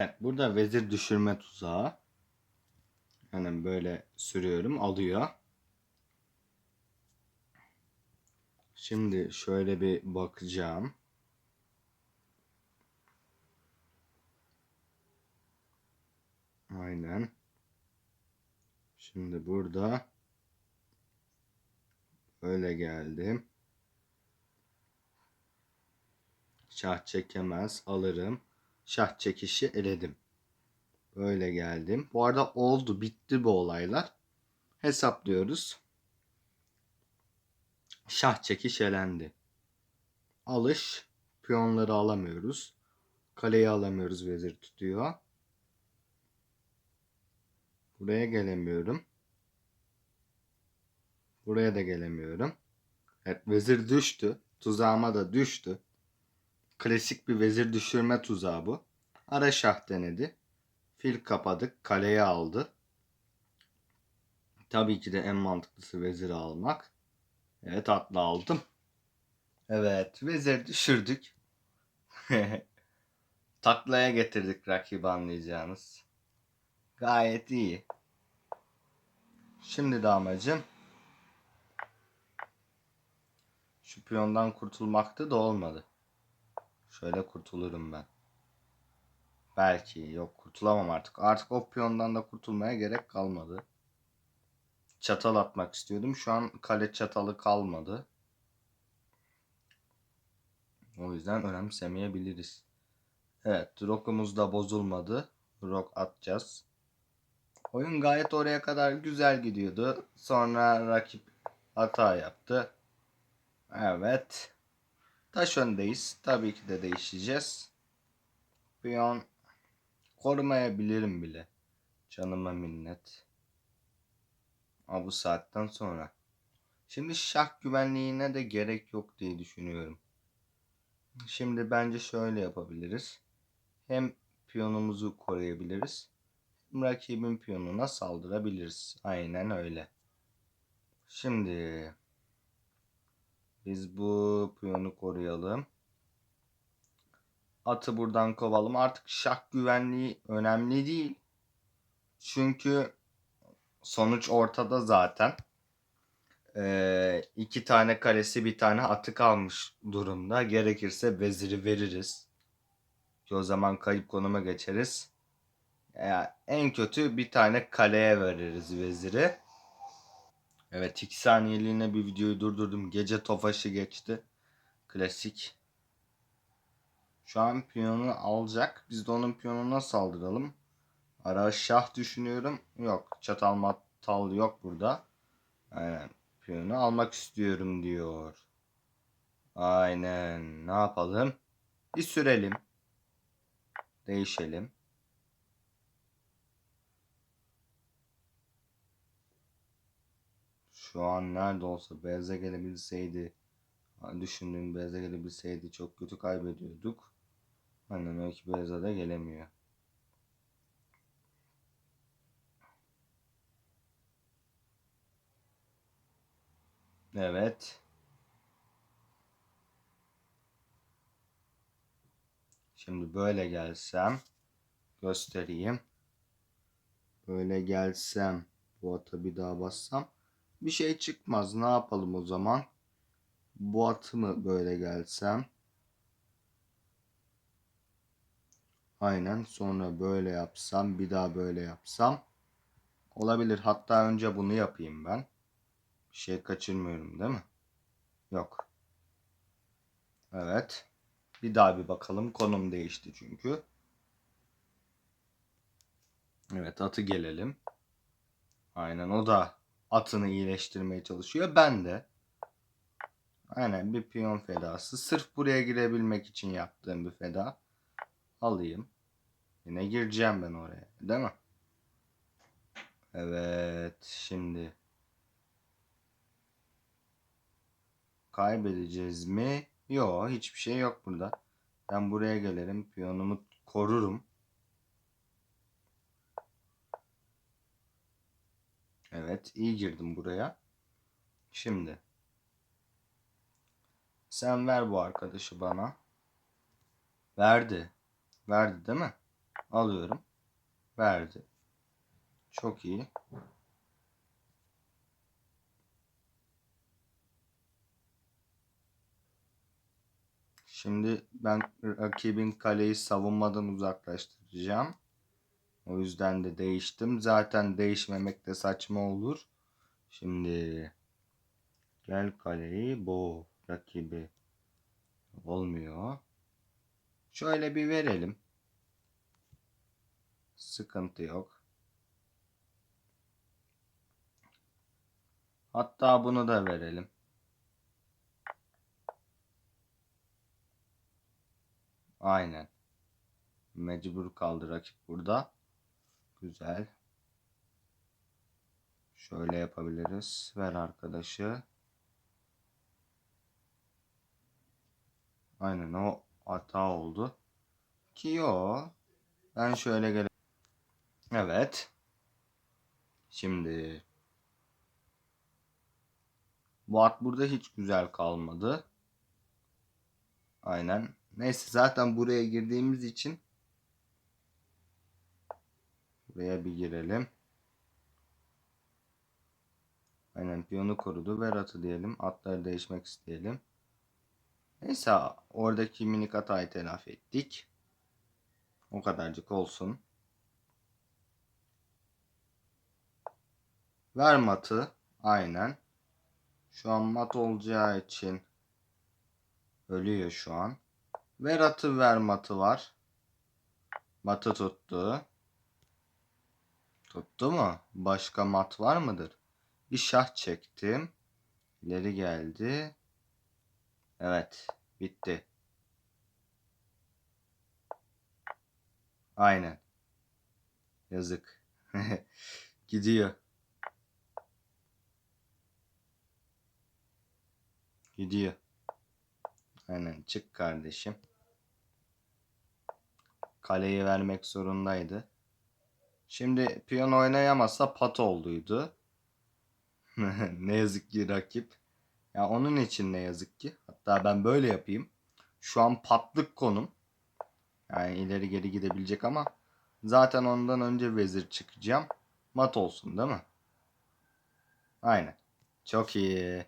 Evet, burada vezir düşürme tuzağı. Hemen böyle sürüyorum, alıyor. Şimdi şöyle bir bakacağım. Aynen. Şimdi burada böyle geldim. Şah çekemez. Alırım. Şah çekişi eledim. Böyle geldim. Bu arada oldu. Bitti bu olaylar. Hesaplıyoruz. Şah çekiş elendi. Alış. Piyonları alamıyoruz. Kaleyi alamıyoruz. Vezir tutuyor. Buraya gelemiyorum. Buraya da gelemiyorum. Evet vezir düştü. Tuzağıma da düştü. Klasik bir vezir düşürme tuzağı bu. Ara şah denedi. Fil kapadık. Kaleye aldı. Tabii ki de en mantıklısı vezir almak. Evet atla aldım. Evet vezir düşürdük. Taklaya getirdik rakibi anlayacağınız. Gayet iyi. Şimdi de amacım şu piyondan kurtulmaktı da olmadı. Şöyle kurtulurum ben. Belki yok kurtulamam artık. Artık o piyondan da kurtulmaya gerek kalmadı. Çatal atmak istiyordum. Şu an kale çatalı kalmadı. O yüzden önemsemeyebiliriz. Evet, rokumuz da bozulmadı. Rok atacağız. Oyun gayet oraya kadar güzel gidiyordu. Sonra rakip hata yaptı. Evet. Taş öndeyiz. Tabii ki de değişeceğiz. Piyon korumayabilirim bile. Canıma minnet. Ama bu saatten sonra. Şimdi şah güvenliğine de gerek yok diye düşünüyorum. Şimdi bence şöyle yapabiliriz. Hem piyonumuzu koruyabiliriz. Hem rakibin piyonuna saldırabiliriz. Aynen öyle. Şimdi biz bu piyonu koruyalım. Atı buradan kovalım. Artık şah güvenliği önemli değil. Çünkü sonuç ortada zaten. Ee, iki tane kalesi bir tane atı kalmış durumda. Gerekirse veziri veririz. Ki o zaman kayıp konuma geçeriz. Yani en kötü bir tane kaleye veririz veziri. Evet 2 saniyeliğine bir videoyu durdurdum. Gece tofaşı geçti. Klasik. Şu an piyonu alacak. Biz de onun piyonuna saldıralım. Ara şah düşünüyorum. Yok. Çatal matal yok burada. Aynen. Piyonu almak istiyorum diyor. Aynen. Ne yapalım? Bir sürelim. Değişelim. Şu an nerede olsa beyaza gelebilseydi düşündüğüm beyaza gelebilseydi çok kötü kaybediyorduk. Aynen öyle ki beyaza da gelemiyor. Evet. Şimdi böyle gelsem göstereyim. Böyle gelsem bu ata bir daha bassam bir şey çıkmaz. Ne yapalım o zaman? Bu atı mı böyle gelsem? Aynen sonra böyle yapsam bir daha böyle yapsam olabilir. Hatta önce bunu yapayım ben. Bir şey kaçırmıyorum değil mi? Yok. Evet. Bir daha bir bakalım. Konum değişti çünkü. Evet atı gelelim. Aynen o da atını iyileştirmeye çalışıyor. Ben de. Aynen bir piyon fedası. Sırf buraya girebilmek için yaptığım bir feda. Alayım. Yine gireceğim ben oraya. Değil mi? Evet. Şimdi. Kaybedeceğiz mi? Yok. Hiçbir şey yok burada. Ben buraya gelirim. Piyonumu korurum. Evet. iyi girdim buraya. Şimdi. Sen ver bu arkadaşı bana. Verdi. Verdi değil mi? Alıyorum. Verdi. Çok iyi. Şimdi ben rakibin kaleyi savunmadan uzaklaştıracağım. O yüzden de değiştim. Zaten değişmemek de saçma olur. Şimdi gel kaleyi bu rakibi olmuyor. Şöyle bir verelim. Sıkıntı yok. Hatta bunu da verelim. Aynen. Mecbur kaldı rakip burada. Güzel. Şöyle yapabiliriz. Ver arkadaşı. Aynen o hata oldu. Ki yo. Ben şöyle gele. Evet. Şimdi bu at burada hiç güzel kalmadı. Aynen. Neyse zaten buraya girdiğimiz için buraya bir girelim. Aynen piyonu korudu. Ver atı diyelim. Atları değişmek isteyelim. Neyse oradaki minik hatayı telafi ettik. O kadarcık olsun. Ver matı. Aynen. Şu an mat olacağı için ölüyor şu an. Ver atı ver matı var. Matı tuttu. Tuttu mu? Başka mat var mıdır? Bir şah çektim. İleri geldi. Evet. Bitti. Aynen. Yazık. Gidiyor. Gidiyor. Aynen çık kardeşim. Kaleyi vermek zorundaydı. Şimdi piyon oynayamazsa pat olduydu. ne yazık ki rakip. Ya onun için ne yazık ki. Hatta ben böyle yapayım. Şu an patlık konum. Yani ileri geri gidebilecek ama zaten ondan önce vezir çıkacağım. Mat olsun değil mi? Aynen. Çok iyi.